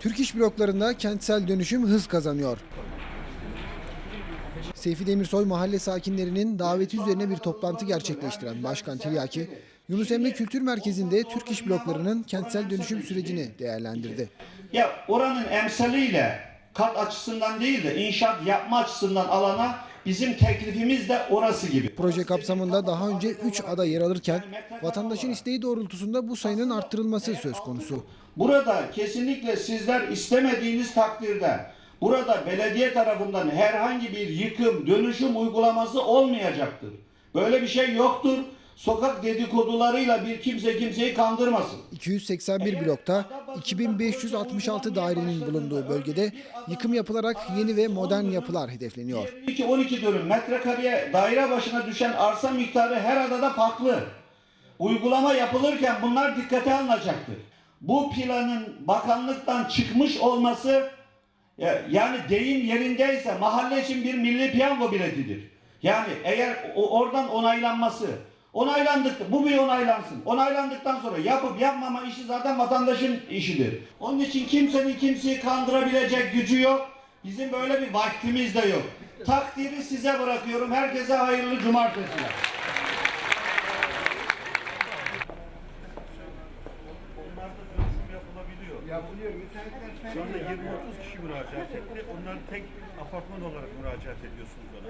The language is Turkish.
Türk iş bloklarında kentsel dönüşüm hız kazanıyor. Seyfi Demirsoy mahalle sakinlerinin daveti üzerine bir toplantı gerçekleştiren Başkan Tiryaki, Yunus Emre Kültür Merkezi'nde Türk iş bloklarının kentsel dönüşüm sürecini değerlendirdi. Ya oranın emsaliyle kat açısından değil de inşaat yapma açısından alana bizim teklifimiz de orası gibi. Proje kapsamında daha önce 3 ada yer alırken vatandaşın isteği doğrultusunda bu sayının arttırılması söz konusu. Burada kesinlikle sizler istemediğiniz takdirde burada belediye tarafından herhangi bir yıkım, dönüşüm uygulaması olmayacaktır. Böyle bir şey yoktur. Sokak dedikodularıyla bir kimse kimseyi kandırmasın. 281 blokta 2566 dairenin bulunduğu bölgede yıkım yapılarak yeni ve modern yapılar hedefleniyor. 12 dönüm metrekareye daire başına düşen arsa miktarı her adada farklı. Uygulama yapılırken bunlar dikkate alınacaktır. Bu planın bakanlıktan çıkmış olması e, yani deyim yerindeyse mahalle için bir milli piyango biletidir. Yani eğer oradan onaylanması onaylandık bu bir onaylansın. Onaylandıktan sonra yapıp yapmama işi zaten vatandaşın işidir. Onun için kimsenin kimseyi kandırabilecek gücü yok. Bizim böyle bir vaktimiz de yok. Takdiri size bırakıyorum. Herkese hayırlı cumartesiler. Yapılıyor. Şu anda 20-30 kişi müracaat etti. Onların tek apartman olarak müracaat ediyorsunuz ona.